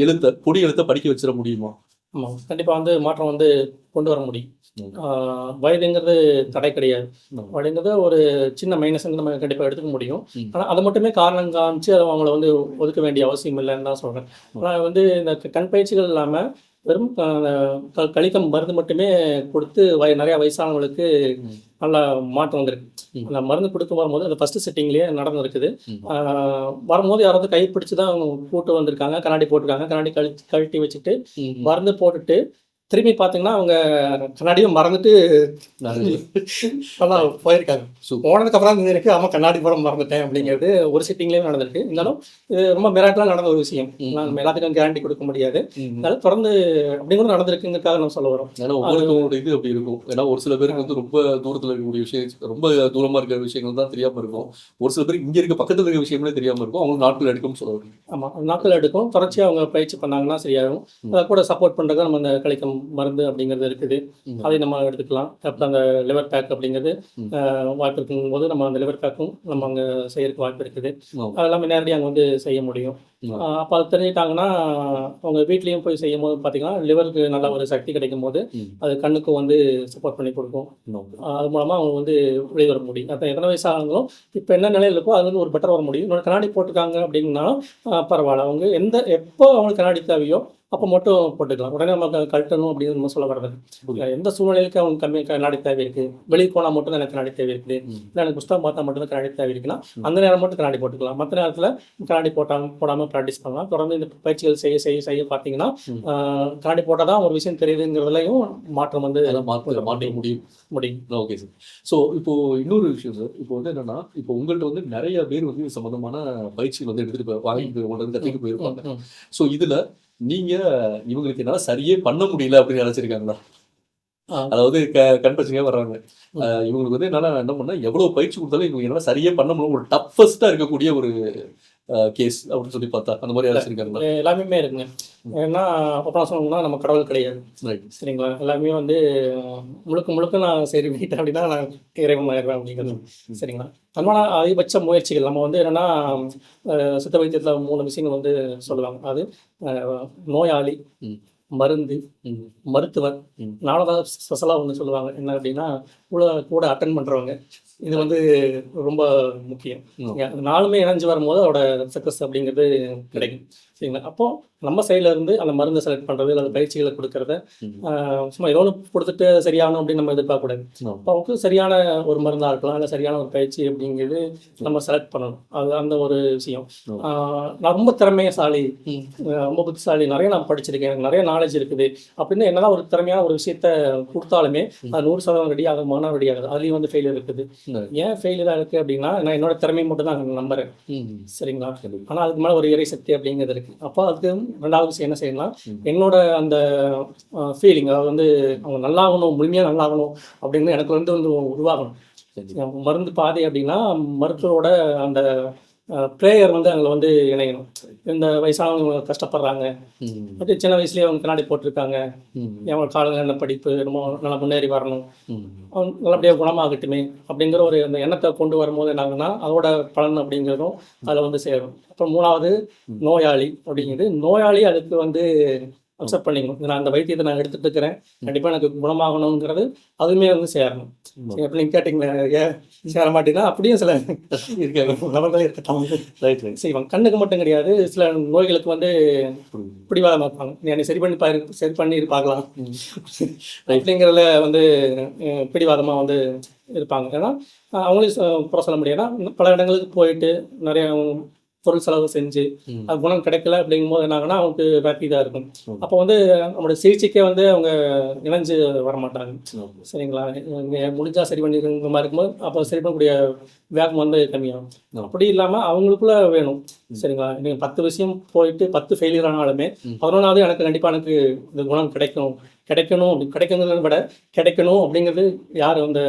எழுத்த பொடி எழுத்தை படிக்க வச்சிட முடியுமா? ஆமாம் கண்டிப்பாக வந்து மாற்றம் வந்து கொண்டு வர முடியும். வயதுங்கிறது தடை கிடையாது. வயதுங்கிறது ஒரு சின்ன மைனஸ் நம்ம கண்டிப்பாக எடுத்துக்க முடியும். ஆனால் அதை மட்டுமே காரணம் காமிச்சு அதை அவங்கள வந்து ஒதுக்க வேண்டிய அவசியம் இல்லைன்னு தான் சொல்கிறேன் ஆனால் வந்து இந்த கண் பயிற்சிகள் இல்லாமல் வெறும் ஆஹ் க- கழிக்கம் மருந்து மட்டுமே கொடுத்து வய நிறையா வயசானவங்களுக்கு. நல்ல மாற்றம் வந்திருக்கு. அந்த மருந்து கொடுக்க வரும்போது அந்த ஃபர்ஸ்ட் செட்டிங்லேயே நடந்திருக்குது வரும்போது யாராவது கை பிடிச்சி தான் கூட்டு வந்திருக்காங்க கண்ணாடி போட்டிருக்காங்க கண்ணாடி கழி கழட்டி வச்சுட்டு மருந்து போட்டுட்டு திரும்பி பார்த்தீங்கன்னா அவங்க கண்ணாடியும் மறந்துட்டு. நல்லா போயிருக்காங்க. Super. போனதுக்கு அப்புறம் தான் எனக்கு ஆமா கண்ணாடி போட மறந்துட்டேன் அப்படிங்கிறது ஒரு சிட்டிங்லேயும் நடந்திருக்கு. இருந்தாலும் இது ரொம்ப மிராட்டலாக நடந்த ஒரு விஷயம். ம். நான் எல்லாத்துக்கும் கேரண்டி கொடுக்க முடியாது. அதனால தொடர்ந்து அப்படி கூட நடந்திருக்குங்கிறதுக்காக நம்ம சொல்ல வரோம். ஏன்னா ஒவ்வொருத்தவங்களோட இது அப்படி இருக்கும். ஏன்னா ஒரு சில பேருக்கு வந்து ரொம்ப தூரத்துல இருக்கக்கூடிய விஷயம் ரொம்ப தூரமா இருக்கிற விஷயங்கள் தான் தெரியாம இருக்கும். ஒரு சில பேருக்கு இங்க இருக்க பக்கத்துல இருக்க விஷயங்களே தெரியாம இருக்கும். அவங்க நாட்கள் எடுக்கும்னு சொல்ல ஆமாம் நாட்கள் எடுக்கும். தொடர்ச்சியாக அவங்க பயிற்சி பண்ணாங்கன்னா சரியாகும். அதை கூட சப்போர்ட் பண்ணுறதுக்கு நம்ம இந்த கழிக்கும் மருந்து அப்படிங்கிறது இருக்குது. அதை நம்ம எடுத்துக்கலாம். அப்புறம் அந்த லிவர் பேக் அப்படிங்கிறது வாய்ப்பு இருக்கும் போது நம்ம அந்த லிவர் பேக்கும் நம்ம அங்கே செய்யறதுக்கு வாய்ப்பு இருக்குது. அதெல்லாமே நேரடியாக அங்கே வந்து செய்ய முடியும். அப்போ அது தெரிஞ்சுட்டாங்கன்னா அவங்க வீட்லேயும் போய் செய்யும் போது பார்த்தீங்கன்னா லிவருக்கு நல்ல ஒரு சக்தி கிடைக்கும் போது. அது கண்ணுக்கும் வந்து சப்போர்ட் பண்ணி கொடுக்கும். அது மூலமாக அவங்க வந்து வெளியே வர முடியும். அப்போ எத்தனை வயசு ஆனாலும் இப்போ என்ன நிலையில் இருக்கோ அது வந்து ஒரு பெட்டர் வர முடியும். இன்னொரு கண்ணாடி போட்டிருக்காங்க அப்படின்னாலும் ஆஹ் பரவாயில்ல. அவங்க எந்த எப்போ அவங்களுக்கு கண்ணாடி தேவையோ அப்போ மட்டும் போட்டுக்கலாம். உடனே நம்ம கழட்டணும் அப்படின்னு நம்ம சொல்ல வர்றது. எந்த சூழ்நிலைக்கு அவங்க கம்மி கண்ணாடி தேவை இருக்குது வெளியே போனால் மட்டும் தான் எனக்கு கண்ணாடி தேவை இருக்குது. இல்லை எனக்கு புஸ்தகம் பார்த்தா மட்டும் தான் கண்ணாடி தேவை இருக்குன்னா அந்த நேரம் மட்டும் கண்ணாடி போட்டுக்கலாம். மற்ற நேரத்தில் கண்ணாடி போட்டாங்க போடாமல் ப்ராக்டிஸ் பண்ணலாம். தொடர்ந்து இந்த பயிற்சிகள் செய்ய செய்ய செய்ய பார்த்தீங்கன்னா கண்ணாடி போட்டால் தான் ஒரு விஷயம் தெரியுதுங்கிறதுலையும் மாற்றம் வந்து மாற்ற மாற்ற முடியும். முடியும். ஓகே சார் ஸோ இப்போ இன்னொரு விஷயம் சார் இப்போ வந்து என்னன்னா இப்போ உங்கள்ட்ட வந்து நிறைய பேர் வந்து இது சம்பந்தமான பயிற்சி வந்து எடுத்துட்டு போய் வாங்கிட்டு இருந்து கற்றுக்க போயிருப்பாங்க. ஸோ இதுல நீங்க இவங்களுக்கு என்னால சரியே பண்ண முடியல அப்படின்னு நினைச்சிருக்காங்களா. அதாவது க- பிரச்சனையா வர்றாங்க. இவங்களுக்கு வந்து என்னால என்ன பண்ண எவ்வளவு பயிற்சி கொடுத்தாலும் இவங்க என்னால சரியே பண்ண முடியும் ஒரு டஃபஸ்டா இருக்கக்கூடிய ஒரு கேஸ் அப்படின்னு சொல்லி பார்த்தா அந்த மாதிரி நினைச்சிருக்காங்களா இது எல்லாமே இருக்குங்க. ஏன்னா அப்புறம் சொல்லணும்னா நம்ம கடவுள் கிடையாது. சரிங்களா? எல்லாமே வந்து முழுக்க முழுக்க நான் சரி பண்ணிட்டேன் அப்படின்னா நான் இறைவன் அப்படிங்கிறது. சரிங்களா? அதனால அதிகபட்ச முயற்சிகள் நம்ம வந்து என்னன்னா சித்த வைத்தியத்தில் மூணு விஷயங்கள் வந்து சொல்லுவாங்க. அது நோயாளி. மருந்து. மருத்துவர். நாலாவது ஸ்பெஷலாக ஒன்று சொல்லுவாங்க. என்ன அப்படின்னா கூட கூட அட்டன் பண்ணுறவங்க இது வந்து ரொம்ப முக்கியம் ம். சரிங்களா? அது நாலுமே இணைஞ்சு வரும்போது அதோட சக்ஸஸ் அப்படிங்கிறது கிடைக்கும் சரிங்களா அப்போ நம்ம சைடுல இருந்து அந்த மருந்தை செலக்ட் பண்ணுறது இல்லை பயிற்சிகளை கொடுக்கறத சும்மா ஏதோ ஒன்று கொடுத்துட்டு சரியாகணும் அப்படின்னு நம்ம எதிர்பார்க்கக்கூடாது. அப்போ அவங்களுக்கு சரியான ஒரு மருந்தாக இருக்கலாம் இல்லை சரியான ஒரு பயிற்சி அப்படிங்கிறது நம்ம செலக்ட் பண்ணணும். அது அந்த ஒரு விஷயம். நான் ரொம்ப திறமையசாலி ரொம்ப புத்திசாலி நிறைய நான் படிச்சிருக்கேன் எனக்கு நிறைய நாலேஜ் இருக்குது. அப்படின்னு என்னதான் ஒரு திறமையான ஒரு விஷயத்த கொடுத்தாலுமே அது நூறு சதவீதம் ரெடி ஆகுமானா ரெடி ஆகுது. அதுலேயும் வந்து ஃபெயிலியர் இருக்குது. ஏன் ஃபெயிலியராக இருக்குது அப்படின்னா நான் என்னோட திறமை மட்டும் தான் நம்புறேன். சரிங்களா. ஆனால் அதுக்கு மேலே ஒரு இறை சக்தி அப்படிங்கிறது இருக்குது அப்போ அதுக்கு ரெண்டாவது விஷயம் என்ன செய்யலாம். என்னோட அந்த ஃபீலிங் அதாவது வந்து அவங்க நல்லாகணும் முழுமையாக நல்லாகணும் அப்படின்னு எனக்கு வந்து வந்து உருவாகணும். மருந்து பாதை அப்படின்னா மருத்துவரோட அந்த ப்ரேயர் வந்து அதில் வந்து இணையணும். இந்த வயசானவங்க கஷ்டப்படுறாங்க. அப்படி சின்ன வயசுலேயே அவங்க கண்ணாடி போட்டிருக்காங்க. எவ்வளோ காலங்கள் என்ன படிப்பு ரொம்ப நல்லா முன்னேறி வரணும். அவங்க நல்லபடியாக குணமாகட்டுமே அப்படிங்கிற ஒரு அந்த எண்ணத்தை கொண்டு வரும்போது என்னாகுன்னா அதோட பலன் அப்படிங்கிறதும் அதில் வந்து சேரும். அப்புறம் மூணாவது நோயாளி அப்படிங்கிறது. நோயாளி அதுக்கு வந்து அக்செப்ட் பண்ணிக்கணும். நான் அந்த வைத்தியத்தை நான் எடுத்துட்டு இருக்கிறேன். கண்டிப்பாக எனக்கு குணமாகணுங்கிறது அதுவுமே வந்து சேரணும். சரி, அப்ப நீங்கள் கேட்டிங்களே ஏன் சேர மாட்டேன்னா அப்படியும் சில இருக்காங்க நபர்களே இருக்கட்டும். செய்வாங்க கண்ணுக்கு மட்டும் கிடையாது சில நோய்களுக்கு வந்து பிடிவாதமாக இருப்பாங்க நீ என்னை சரி பண்ணி பாரு சரி பண்ணி பார்க்கலாம் அப்படிங்கிறதுல வந்து பிடிவாதமாக வந்து இருப்பாங்க. ஏன்னா அவங்களையும் குறை சொல்ல முடியாது ஏன்னா பல இடங்களுக்கு போயிட்டு நிறைய பொருள் செலவு செஞ்சு. அது குணம் கிடைக்கல அப்படிங்கும்போது என்ன ஆகுனா அவங்களுக்கு வேற இதாக இருக்கும். அப்போ வந்து நம்மளோட சிகிச்சைக்கே வந்து அவங்க இணைஞ்சு வர மாட்டாங்க ஓகே. சரிங்களா இங்க முடிஞ்சா சரி பண்ணிருக்கிற மாதிரி இருக்கும்போது அப்போ சரி பண்ணக்கூடிய வேகம் வந்து கம்மியாகும். அப்படி இல்லாமல் அவங்களுக்குள்ள வேணும் சரிங்களா? நீங்கள் பத்து விஷயம் போயிட்டு பத்து ஃபெயிலியர் ஆனாலுமே. பதினொன்றாவது எனக்கு கண்டிப்பாக எனக்கு இந்த குணம் கிடைக்கும். கிடைக்கணும் அப்படி கிடைக்குங்கிறத விட கிடைக்கணும் அப்படிங்கிறது யார் அந்த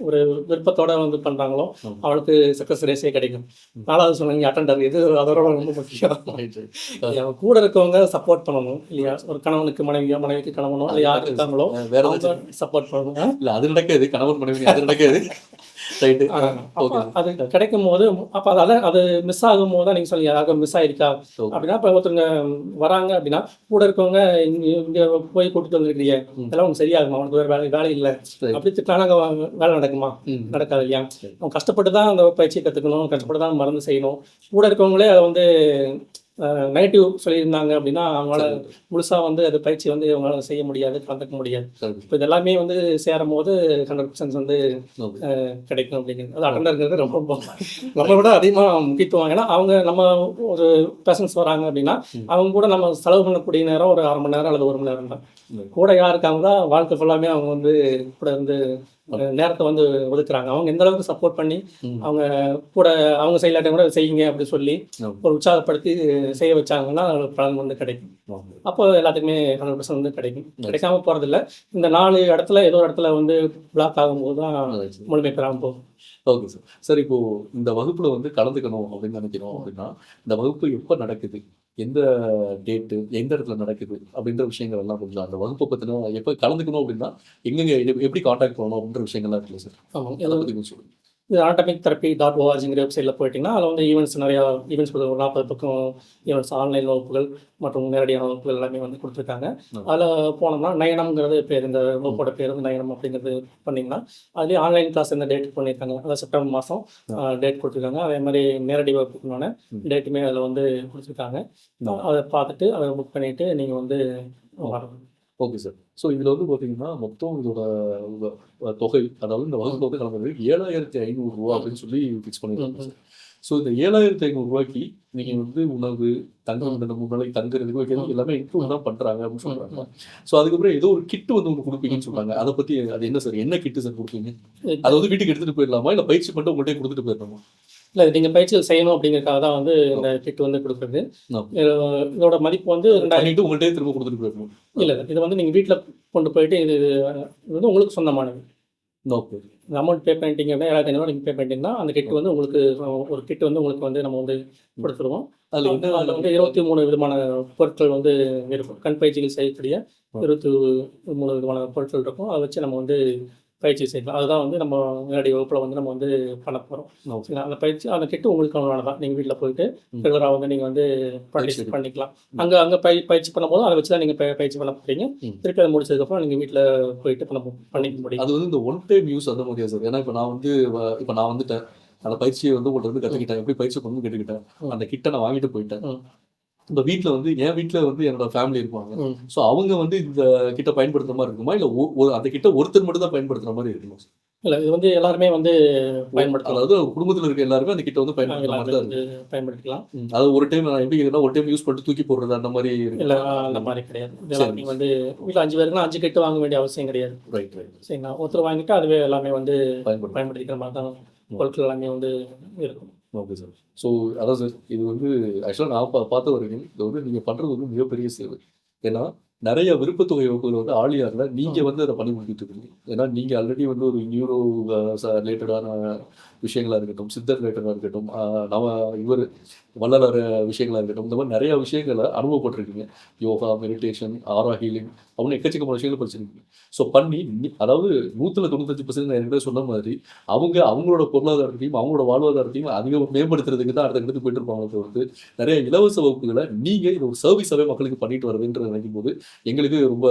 ஒரு விருப்பத்தோட வந்து பண்ணுறாங்களோ. அவளுக்கு சக்ஸஸ் ரேஸே கிடைக்கும். நாலாவது சொன்னீங்க அட்டண்டர் இது அதோட ரொம்ப முக்கியம்? கூட இருக்கவங்க சப்போர்ட் பண்ணணும். இல்லையா? ஒரு கணவனுக்கு மனைவியோ மனைவிக்கு கணவனோ இல்லை யார் இருக்காங்களோ வேற சப்போர்ட் பண்ணணும்? இல்ல அது நடக்காது. கணவன் மனைவி அது நடக்காது. ரைட்டு ஓகே அது கிடைக்கும் போது அப்போ அதால அது மிஸ் ஆகும் போது தான் நீங்கள் சொல்லி யாராவது மிஸ் ஆயிருக்கா? அப்படின்னா இப்போ ஒருத்தவங்க வராங்க அப்படின்னா கூட இருக்கவங்க இங்க போய் கூட்டிட்டு வந்திருக்கிறீங்க. இதெல்லாம் உனக்கு சரியாகுமா? உனக்கு வேற வேலை வேலை இல்லை. அப்படி திட்டானா அங்க வேலை நடக்குமா. நடக்காது இல்லையா. அவன் கஷ்டப்பட்டு தான் அந்த பயிற்சியை கற்றுக்கணும் கஷ்டப்பட்டு தான் மருந்து செய்யணும். கூட இருக்கவங்களே அதை வந்து நெகட்டிவ் சொல்லியிருந்தாங்க அப்படின்னா அவங்களால முழுசாக வந்து அது பயிற்சி வந்து அவங்களால செய்ய முடியாது கலந்துக்க முடியாது. இப்போ இது எல்லாமே வந்து சேரும் போது ஹண்ட்ரட் பர்சன்ட் வந்து. கிடைக்கும் அப்படிங்கிறது அது அட்டண்டருங்கிறது ரொம்ப ரொம்ப நம்மளை விட அதிகமாக முக்கியத்துவம் ஏன்னா அவங்க நம்ம ஒரு பேஷன்ஸ் வராங்க அப்படின்னா. அவங்க கூட நம்ம செலவு பண்ணக்கூடிய நேரம் ஒரு அரை மணி நேரம் அல்லது ஒரு மணி நேரம் தான். கூட யார் இருக்காங்க தான் வாழ்க்கை ஃபுல்லாமே அவங்க வந்து கூட வந்து நேரத்தை வந்து ஒதுக்குறாங்க அவங்க எந்த அளவுக்கு சப்போர்ட் பண்ணி. அவங்க கூட அவங்க செய்யலாட்டையும் கூட செய்யுங்க அப்படி சொல்லி. ஒரு உற்சாகப்படுத்தி செய்ய வச்சாங்கன்னா பலன் வந்து கிடைக்கும். அப்போ எல்லாத்துக்குமே ஹண்ட்ரட் பர்சன்ட் வந்து கிடைக்கும் கிடைக்காம போகிறதில்ல இந்த நாலு இடத்துல ஏதோ ஒரு இடத்துல வந்து பிளாக் ஆகும்போது தான். முழுமை பெறாமல் போகும் ஓகே சார் சார் இப்போ இந்த வகுப்புல வந்து கலந்துக்கணும் அப்படின்னு நினைக்கிறோம் அப்படின்னா இந்த வகுப்பு எப்போ நடக்குது எந்த டேட்டு எந்த இடத்துல நடக்குது அப்படின்ற விஷயங்கள் எல்லாம் கொஞ்சம் அந்த வகுப்பை பத்தின எப்போ கலந்துக்கணும் அப்படின்னா எங்கெங்க எப்படி காண்டாக்ட் பண்ணணும் அப்படின்ற விஷயங்கள்லாம் இருக்குல்ல சார்? ஆமாம் அதை பத்தி கொஞ்சம் சொல்லுங்க. இது ஆட்டோமிக் தெரப்பி டாட் ஓஆர்ஜிங்கிற வெப்சைட்டில் போயிட்டீங்கன்னா அதில் வந்து ஈவெண்ட்ஸ் நிறையா ஈவெண்ட்ஸ் ஒரு நாற்பது பக்கம் ஈவெண்ட்ஸ் ஆன்லைன் வகுப்புகள் மற்றும் நேரடியான வகுப்புகள் எல்லாமே வந்து கொடுத்துருக்காங்க. அதில் போனோம்னா நயனம்ங்கிறது பேர் இந்த வகுப்போட பேர் வந்து நயனம் அப்படிங்கிறது பண்ணிங்கன்னா அதுலேயே ஆன்லைன் கிளாஸ் இந்த டேட் பண்ணியிருக்காங்க. அதாவது செப்டம்பர் மாதம் டேட் கொடுத்துருக்காங்க. அதே மாதிரி நேரடி வகுப்புக்கான ம். டேட்டுமே அதில் வந்து கொடுத்துருக்காங்க. அதை பார்த்துட்டு அதை புக் பண்ணிவிட்டு நீங்கள் வந்து வரணும். ஓகே சார் ஸோ இதுல வந்து பாத்தீங்கன்னா மொத்தம் இதோட தொகை அதாவது இந்த வகுப்புல வந்து கலந்தது ஏழாயிரத்தி ஐநூறு ரூபா அப்படின்னு சொல்லி ஃபிக்ஸ் பண்ணிருக்காங்க சார். ஸோ இந்த ஏழாயிரத்தி ஐநூறு ரூபாய்க்கு நீங்க வந்து உணவு தங்கும் இந்த மூணு நாளைக்கு தங்குறதுக்கு வைக்கிறது எல்லாமே இன்க்ளூட் தான் பண்றாங்க அப்படின்னு சொல்றாங்க. ஸோ அதுக்கப்புறம் ஏதோ ஒரு கிட் வந்து உங்களுக்கு கொடுப்பீங்கன்னு சொல்றாங்க. அதை பத்தி அது என்ன சார்? என்ன கிட்டு சார் கொடுப்பீங்க? அதை வந்து வீட்டுக்கு எடுத்துட்டு போயிடலாமா? இல்ல பயிற்சி மட்டும் உங்கள்கிட்ட கொடுத்துட்டு போயிடலாமா இல்லை நீங்கள் பயிற்சிகள் செய்யணும் அப்படிங்கிறதுக்காக தான் வந்து இந்த கிட் வந்து கொடுக்குறது. இதோட மதிப்பு வந்து பண்ணிட்டு உங்கள்கிட்ட திரும்ப கொடுத்துட்டு போயிடணும். இல்லை இது வந்து நீங்கள் வீட்டில் கொண்டு போயிட்டு இது இது வந்து உங்களுக்கு சொந்தமானது. ஓகே. அமௌண்ட் பே பண்ணிட்டீங்க அப்படின்னா ஏழாயிரத்தி ஐநூறு நீங்கள் பே பண்ணிட்டீங்கன்னா அந்த கிட் வந்து உங்களுக்கு ஒரு கிட் வந்து உங்களுக்கு வந்து நம்ம வந்து கொடுத்துருவோம். அதுல என்ன அதில் வந்து இருபத்தி மூணு விதமான பொருட்கள் வந்து இருக்கும். கண் பயிற்சிகள் செய்யக்கூடிய இருபத்தி மூணு விதமான பொருட்கள் இருக்கும். அதை வச்சு நம்ம வந்து பயிற்சி செய்யலாம். அதுதான் வந்து நம்ம நேரடி வகுப்பில் வந்து நம்ம வந்து பண்ண போகிறோம் ஓகே. அந்த பயிற்சி அந்த கிட்டு உங்களுக்கு தான் நீங்கள் வீட்டில் போயிட்டு. ரெகுலராக வந்து நீங்கள் வந்து பயிற்சி. பண்ணிக்கலாம். அங்கே அங்கே பய பயிற்சி பண்ணும்போது அதை வச்சு தான் நீங்கள் பயிற்சி பண்ண போகிறீங்க. திருப்பி அதை முடிச்சதுக்கப்புறம் நீங்கள் வீட்டில் போயிட்டு பண்ண பண்ணிக்க முடியும். அது வந்து இந்த ஒன் டைம் யூஸ் அந்த மாதிரியா சார் ஏன்னா இப்போ நான் வந்து இப்போ நான் வந்துட்டேன். அந்த பயிற்சியை வந்து உங்கள்ட்ட இருந்து கற்றுக்கிட்டேன் எப்படி பயிற்சி பண்ணணும் கேட்டுக்கிட்டேன். அந்த கிட்ட நான் வாங்கிட்டு போயிட்டேன். இந்த வீட்டில் வந்து என் வீட்டில் வந்து என்னோட ஃபேமிலி இருப்பாங்க. ஸோ அவங்க வந்து இந்த கிட்ட பயன்படுத்துற மாதிரி இருக்குமா? இல்லை ஒரு அந்த கிட்ட ஒருத்தர் மட்டும் தான் பயன்படுத்துற மாதிரி இருக்குமா? இல்லை இது வந்து எல்லாருமே வந்து பயன்படுத்தலாம். அதாவது குடும்பத்தில் இருக்க எல்லாருமே அந்த கிட்ட வந்து பயன்படுத்துற மாதிரி தான் எல்லாருமே பயன்படுத்திக்கலாம். அது ஒரு டைம் நான் எப்படி கேக்குறேன்னா, ஒரு டைம் யூஸ் பண்ணிட்டு தூக்கி போடுறது அந்த மாதிரி இல்லை அந்த மாதிரி கிடையாது. நீங்கள் வந்து வீட்டில் அஞ்சு பேருக்குன்னா அஞ்சு கிட்ட வாங்க வேண்டிய அவசியம் கிடையாது. ரைட் ரைட் சரிங்களா ஒருத்தர் வாங்கிட்டு அதுவே எல்லாமே வந்து பயன்படுத்திக்கிற மாதிரி தான் பொருட்கள் எல்லாமே வந்து இருக்கும். ஓகே சார் ஸோ அதான் சார் இது வந்து ஆக்சுவலாக நான் பா பார்த்த வரைக்கும் இது வந்து நீங்கள் பண்ணுறது வந்து மிகப்பெரிய சேவை. ஏன்னா நிறைய விருப்பத்தொகை வகுப்புகள் வந்து ஆழியார்ல நீங்க வந்து அதை பண்ணி முடிக்கிட்டு இருக்கீங்க. ஏன்னா நீங்க ஆல்ரெடி வந்து ஒரு நியூரோ ரிலேட்டடான விஷயங்களா இருக்கட்டும் சித்தர் ரிலேட்டடாக இருக்கட்டும் நவ இவர் வள்ளலார் விஷயங்களா இருக்கட்டும் இந்த மாதிரி நிறைய விஷயங்களை அனுபவப்பட்டிருக்கீங்க. யோகா மெடிடேஷன் ஆரா ஹீலிங் அவங்க எக்கச்சக்கமான விஷயங்கள் படிச்சிருக்கீங்க ஸோ பண்ணி அதாவது நூற்றுல தொண்ணூத்தஞ்சு பர்சன்ட் நான் ஏற்கனவே சொன்ன மாதிரி அவங்க அவங்களோட பொருளாதாரத்தையும் அவங்களோட வாழ்வாதாரத்தையும் அதிகம் மேம்படுத்துறதுக்கு தான் அடுத்த இடத்துக்கு போயிட்டு இருப்பாங்க. தவிர்த்து நிறைய இலவச வகுப்புகளை நீங்க இது ஒரு சர்வீஸாவே மக்களுக்கு பண்ணிட்டு வரதுன்றது நினைக்கும் போது எங்களுக்கு ரொம்ப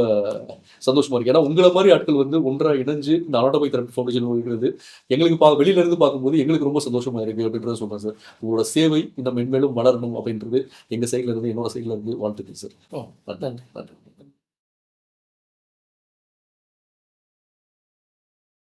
சந்தோஷமா இருக்கு. ஏன்னா உங்களை மாதிரி ஆட்கள் வந்து ஒன்றா இணைஞ்சு இந்த அனாட்டோபை தெரப்பி ஃபவுண்டேஷன் இருக்கிறது எங்களுக்கு பா வெளியில இருந்து பார்க்கும்போது எங்களுக்கு ரொம்ப சந்தோஷமா இருக்கு அப்படின்றத சொல்றேன் சார். உங்களோட சேவை இன்னும் மென்மேலும் வளரணும் அப்படின்றது எங்க சைட்ல இருந்து என்னோட சைட்ல இருந்து வாழ்த்துக்கள் சார். நன்றி. நன்றி.